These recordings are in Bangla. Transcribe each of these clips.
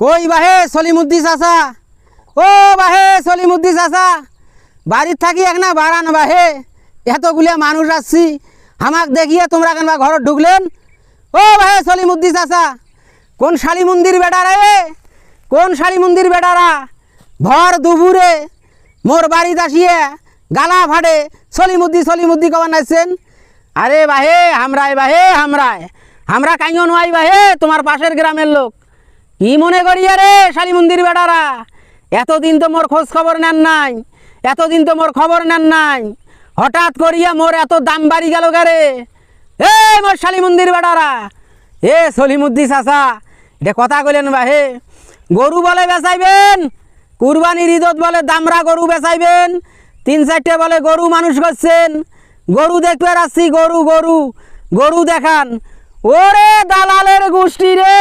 কই বাহে সলিমুদ্দি চাচা? ও বাহে সলিমুদ্দি চাচা বাড়ির থাকি এক না বাড়ান বাহে, এতগুলা মানুষ আসছি আমাক দেখিয়ে তোমরা কেন বা ঘরত ঢুকলেন? ও বাহে সলিমুদ্দি চাচা, কোন শালি মন্দির বেটারা এ কোন শালি মন্দির বেটারা ভর দুপুরে মোর বাড়িতে আসিয়ে গালা ফাটে সলিমুদ্দি সলিমুদ্দি কবার নাচছেন? আরে বাহে হামরায় বাহে হামরায় আমরা কাইও নয় বাহে, তোমার পাশের গ্রামের লোক। কি মনে করি রে শালি মন্দির বেটারা? এতদিন তো মোর খোঁজ খবর নেন নাই, এতদিন তো মোর খবর নেন নাই। হঠাৎ করিয়া মোর এত দাম বাড়ি গেল গারে এ মোর শালি মন্দির বেড়ারা এ সলিমুদ্দি চাচা, এটা কথা কইলেন বাহে গরু বলে বেচাইবেন, কুরবানির ঈদত বলে দামরা গরু বেচাইবেন, তিন চারটে বলে গরু মানুষ করছেন। গরু দেখতে আসছি, গরু গরু গরু দেখান। ওরে দালালের গোষ্ঠী রে,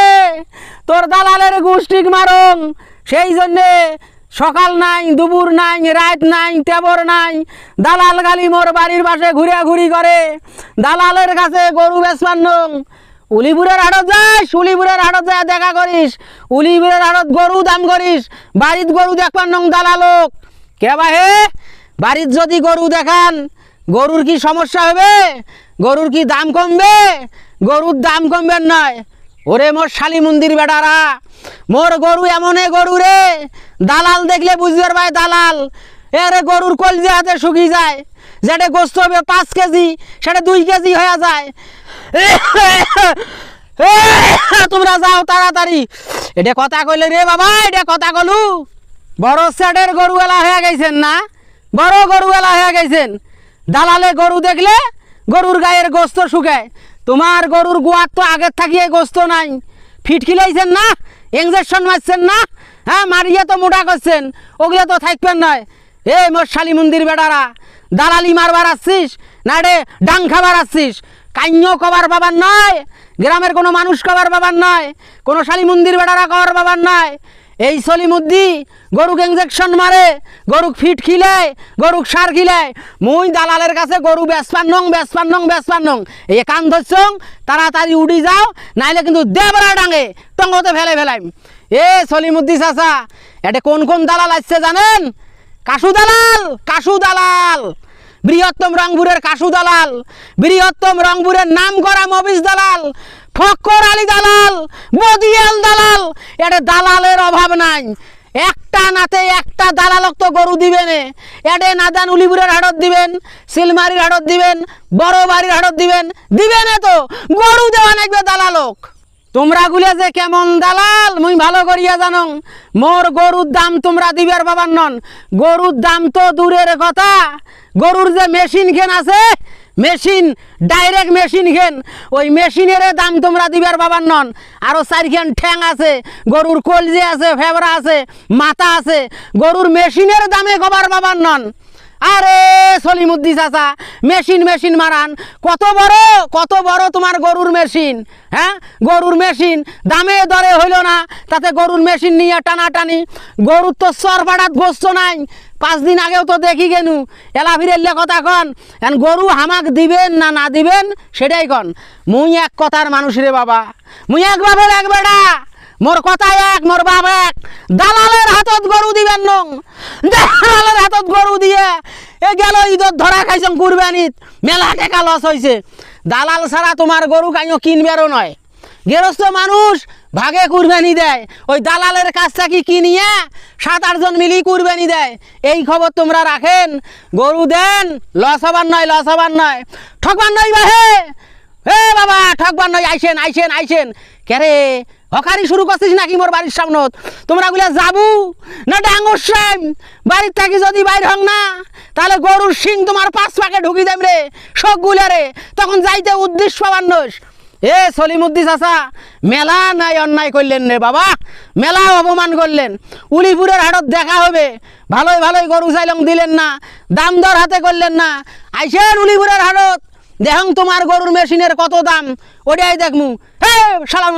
তোর দালালের গোষ্ঠীক মারং সেই জন্যে সকাল নাই, দুপুর নাই, রাত নাই, তেবর নাই, দালাল গালি মোর বাড়ির পাশে ঘুরে ঘুরি করে। দালালের কাছে গরু বেসমান নং। উলিপুরের হাটত যাস উলিপুরের হাটত যায় দেখা করিস। উলিপুরের হাটত গরু দাম করিস, বাড়িত গরু দেখবার নং দালালোক। কে বাহে বাড়িত যদি গরু দেখান, গরুর কি সমস্যা হবে? গরুর কি দাম কমবে? গরুর দাম কমবেন নয়। ওরে মোর শালি মন্দির বেটারা, মোর গরু এমনে গরু রে, দালাল দেখলে বুঝবার ভাই দালাল। এরে গরুর কলজে হাতে শুকিয়ে যায়, যেটা গোস্ত হবে পাঁচ কেজি, সেটা দুই কেজি হয়ে যায়। তোমরা যাও তাড়াতাড়ি। এটা কথা কইলে রে বাবা, এটা কথা কলু। বড় সেটের গরুওয়ালা হয়ে গেছেন না? বড় গরুওয়ালা হয়ে গেছেন। দালালে গরু দেখলে গরুর গায়ের গোস্ত শুকায়। তোমার গরুর গোয়ার তো আগের থাকিয়ে গোস্ত নাই। ফিট খিলাইছেন না? ইঞ্জেকশন মারছেন না? হ্যাঁ মারিয়ে তো মোটা করছেন। ওগুলো তো থাকবেন নয়। এ মোর শালি মন্দির বেটারা, দালালি মারবার আসছিস? না রে, ডাং খাবার আসছিস? কাইন্য কবার বাবার নয়, গ্রামের কোনো মানুষ কবার বাবার নয়, কোনো শালি মন্দির বেটারা কবার বাবার নয়। এই সলিমুদ্দি, গরুক ইঞ্জেকশন মারে, গরুক ফিট খিলায়, গরুক সার খিলায়। মুই দালালের কাছে গরু বেসপান নং বেসপান নং বেসপান নং। এই কান ধরছং, তাড়াতাড়ি উড়ি যাও, নাইলে কিন্তু দেবরা ডাঙে, টঙ্গতে ফেলে ফেলাইম। এ সলিমুদ্দি চাচা, এটা কোন কোন দালাল আসছে জানেন? কাশু দালাল কাশু দালাল। বৃহত্তম রংপুরের কাশু দালাল। বৃহত্তম রংপুরের নাম করা মবিস দালাল। ফক্কর আলী দালাল মদিয়াল দালাল এটা দালালের অভাব নাই। একটা নাতে একটা দালালক তো গরু দিবেন এডে নাদান উলিপুরের হাটত দিবেন, সিলমারির হাটত দিবেন বড় বাড়ির হাটত দিবেন দিবেন তো। গরু দেওয়া নাকবে দালালক। তোমরা গুলে যে কেমন দালাল, মুই ভালো করিয়া জানো। মোর গরুর দাম তোমরা দিবার বাবার নন। গরুর দাম তো দূরের কথা। গরুর যে মেশিন খেন আছে মেশিন ডাইরেক্ট মেশিন খেন ওই মেশিনের দাম তোমরা দিবার বাবার নন। আরও চারিখান ঠ্যাং আছে, গরুর কলজে আছে, ফেবরা আছে, মাথা আছে। গরুর মেশিনের দামে গবার বাবার নন। আরে সলিমুদ্দি চাচা, মেশিন মেশিন মারান। কত বড় কত বড় তোমার গরুর মেশিন হ্যাঁ? গরুর মেশিন, দামে দরে হইল না, তাতে গরুর মেশিন নিয়ে টানাটানি। গরুর তো সর পাড়াত গোস্ত নাই। পাঁচ দিন আগেও তো দেখি গেনু। এলা ফিরেলে কথা কন এখন গরু হামাক দিবেন না না দিবেন, সেটাই কন। মুই এক কথার মানুষ রে বাবা। মুই এক বাবের এক বেড়া। মোর কথা এক, মোর বাপ এক। দালালের হাতত গরু দিবেন নং। দালালের হাতত গরু দিয়ে এ গেল ঈদত ধরা খাইছং কুরবানিত। মেলা টাকা লস হয়েছে দালাল ছাড়া তোমার গরু কাইও কিনবেরও নয়। গেরস্ত মানুষ ভাগে কুরবানি দেয়। ওই দালালের কাছ থেকে কিনিয়ে সাত আটজন মিলি কুরবানি দেয়। এই খবর তোমরা রাখেন। গরু দেন, লস হবার নয়, লস হবার নয়। ঠকবার নয় বাহে। হে বাবা, ঠকবার নয়। আইসেন আইসেন আইসেন। কেরে হকারি শুরু করছিস নাকি মোর বাড়ির সামনে তোমরা গুলা যাবু? না ডাঙ্গর সাইম বাড়ির থাকি যদি বাইর হং না, তাহলে গরুর শিং তোমার পাঁচ পাকে ঢুকি দেম রে সব রে। তখন যাইতে উদ্দেশ্য নস। এ সলিমুদ্দি চাচা, মেলা নাই অন্যায় করলেন রে বাবা। মেলা অপমান করলেন। উলিপুরের হাটত দেখা হবে। ভালোই ভালোই গরু চাইলং দিলেন না, দাম দর হাতে করলেন না। আইসেন উলিপুরের হাটত, দেখং তোমার গরুর মেশিনের কত দাম। ওটাই দেখমু। হে সালাম